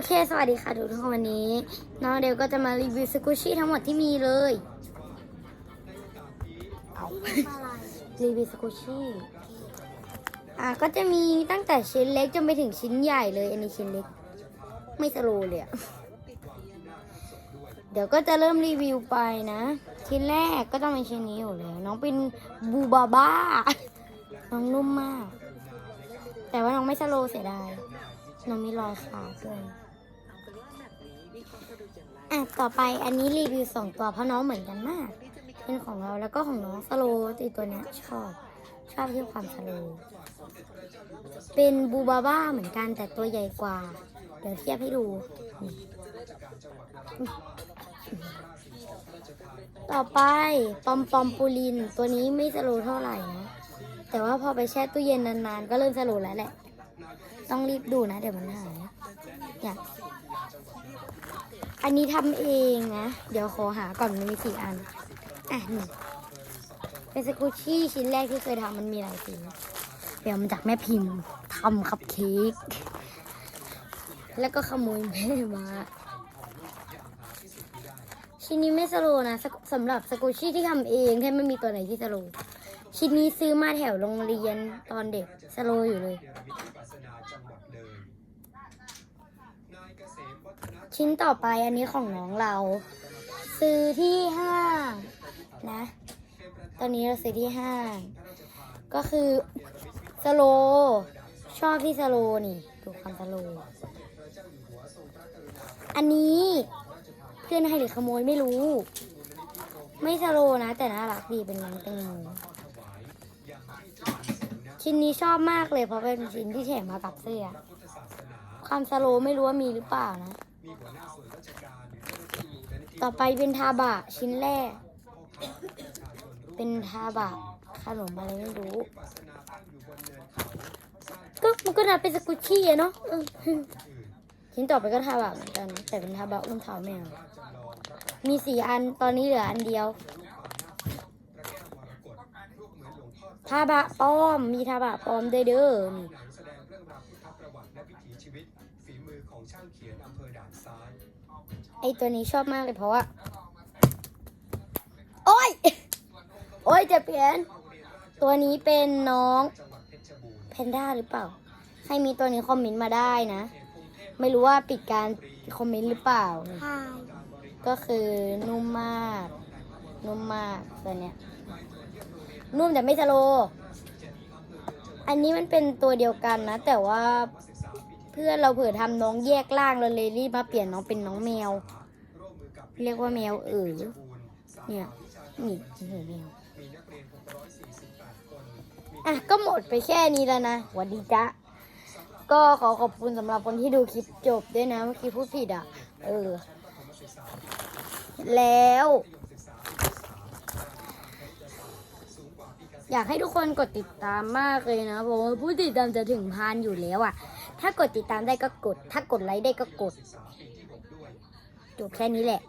โอเค สวัสดีค่ะทุกคนวันนี้ น้องเดลก็จะมารีวิวสกูชี่ทั้งหมดที่มีเลย เอารีวิวสกูชี่อะก็จะมีตั้งแต่ชิ้นเล็กจนไปถึงชิ้นใหญ่เลย อันนี้ชิ้นเล็ก ไม่สโลว์เลยอะเดี๋ยวก็จะเริ่มรีวิวไปนะ ชิ้นแรกก็ต้องเป็นชิ้นนี้อยู่แล้ว น้องเป็นบูบาบ้า น้องนุ่มมาก แต่ว่าน้องไม่สโลว์เสียดายน้องมีรอยขาดด้วย อะต่อไปอันนี้รีวิวสองตัวเพราะน้องเหมือนกันมาก เป็นของเราแล้วก็ของน้องสโลตีตัวเนี้ยชอบชอบที่ความสโลเป็นบูบาบ้าเหมือนกันแต่ตัวใหญ่กว่า เดี๋ยวเทียบให้ดู ต่อไปปอมปอมปูลิน ตัวนี้ไม่สโลเท่าไหร่นะ แต่ว่าพอไปแช่ตู้เย็นนานๆ ก็เริ่มสโลแล้วแหละ ต้องรีบดูนะ เดี๋ยวมันหายเนี่ยอันนี้ทำเองนะ เดี๋ยวขอหาก่อนมันมีสี่อัน อะนี่เป็นสกูชี่ชิ้นแรกที่เคยทำมันมีหลายสีเดี๋ยวมาจากแม่พิมพ์ทำคัพเค้กแล้วก็ขโมยแม่มาชิ้นนี้ไม่สโลนะสสำหรับสกูชี่ที่ทำเองแค่ไม่มีตัวไหนที่สโล ชิ้นนี้ซื้อมาแถวโรงเรียนตอนเด็กสโลอยู่เลย ชิ้นต่อไปอันนี้ของน้องเรา ซื้อที่ห้างนะ ตอนนี้เราซื้อที่ห้าง ก็คือสโล ชอบที่สโลนี่ดูความสโล อันนี้เพื่อนให้หรือขโมยไม่รู้ ไม่สโลนะ แต่น่ารักดีเป็นน้องแตงโม ชิ้นนี้ชอบมากเลยเพราะเป็นชิ้นที่แถมมากับเสื้อความสโลไม่รู้ว่ามีหรือเปล่านะ ต่อไปเป็นทาบะชิ้นแรก เป็นทาบะขนมอะไรไม่รู้ ก็มันก็นับเป็นสกุชชี่อะเนาะชิ้นต่อไปก็ทาบะเหมือนกัน แต่เป็นทาบะอุ้มเท้าแมว มีสี่อันตอนนี้เหลืออันเดียว ทาบะปลอม มีทาบะปลอมด้วยเด้อนี่แสดงเรื่องราวพุทธประวัติและวิถีชีวิตฝีมือของช่างเขียนอำเภอด่านซ้ายไอตัวนี้ชอบมากเลยเพราะว่า โอ้ย โอ้ยจะเปลี่ยน ตัวนี้เป็นน้องแพนด้าหรือเปล่า ให้มีตัวนี้คอมเมนต์มาได้นะ ไม่รู้ว่าปิดการคอมเมนต์หรือเปล่า ก็คือนุ่มมาก นุ่มมากตัวเนี้ย นุ่มแต่ไม่สโล อันนี้มันเป็นตัวเดียวกันนะ แต่ว่าเพื่อนเราเผื่อทำน้องแยกล่างเราเลยรีบมาเปลี่ยนน้องเป็นน้องแมว เรียกว่าแมวเอ๋ยบูรณ์สาเนี่ยนี่นี่แมวอะก็หมดไปแค่นี้แล้วนะหวัสดีจ้ะก็ขอขอบคุณสำหรับคนที่ดูคลิปจบด้วยนะ เมื่อกี้พูดผิดอะ เออ แล้ว อยากให้ทุกคนกดติดตามมากเลยนะเพราะว่าผู้ติดตามจะถึงพันอยู่แล้วอะ ถ้ากดติดตามได้ก็กด ถ้ากดไลค์ได้ก็กดจบแค่นี้แหละ